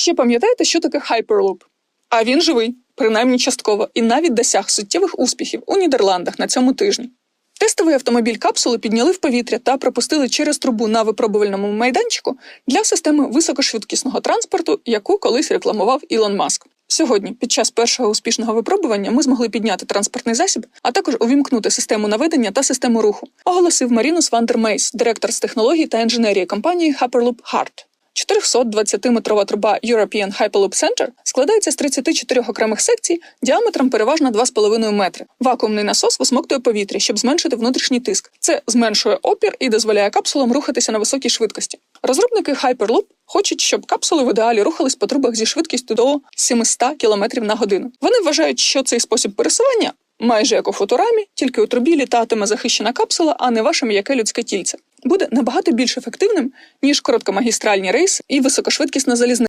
Ще пам'ятаєте, що таке Hyperloop? А він живий, принаймні частково, і навіть досяг суттєвих успіхів у Нідерландах на цьому тижні. Тестовий автомобіль капсули підняли в повітря та пропустили через трубу на випробувальному майданчику для системи високошвидкісного транспорту, яку колись рекламував Ілон Маск. Сьогодні, під час першого успішного випробування, ми змогли підняти транспортний засіб, а також увімкнути систему наведення та систему руху, оголосив Марінус Вандер Мейс, директор з технологій та інженерії компанії Hyperloop Heart. 420-метрова труба European Hyperloop Center складається з 34 окремих секцій діаметром переважно 2,5 метри. Вакуумний насос висмоктує повітря, щоб зменшити внутрішній тиск. Це зменшує опір і дозволяє капсулам рухатися на високій швидкості. Розробники Hyperloop хочуть, щоб капсули в ідеалі рухались по трубах зі швидкістю до 700 км на годину. Вони вважають, що цей спосіб пересування майже як у футурамі, тільки у трубі літатиме захищена капсула, а не ваше м'яке людське тільце. Буде набагато більш ефективним ніж короткомагістральні рейси і високошвидкісна залізниця.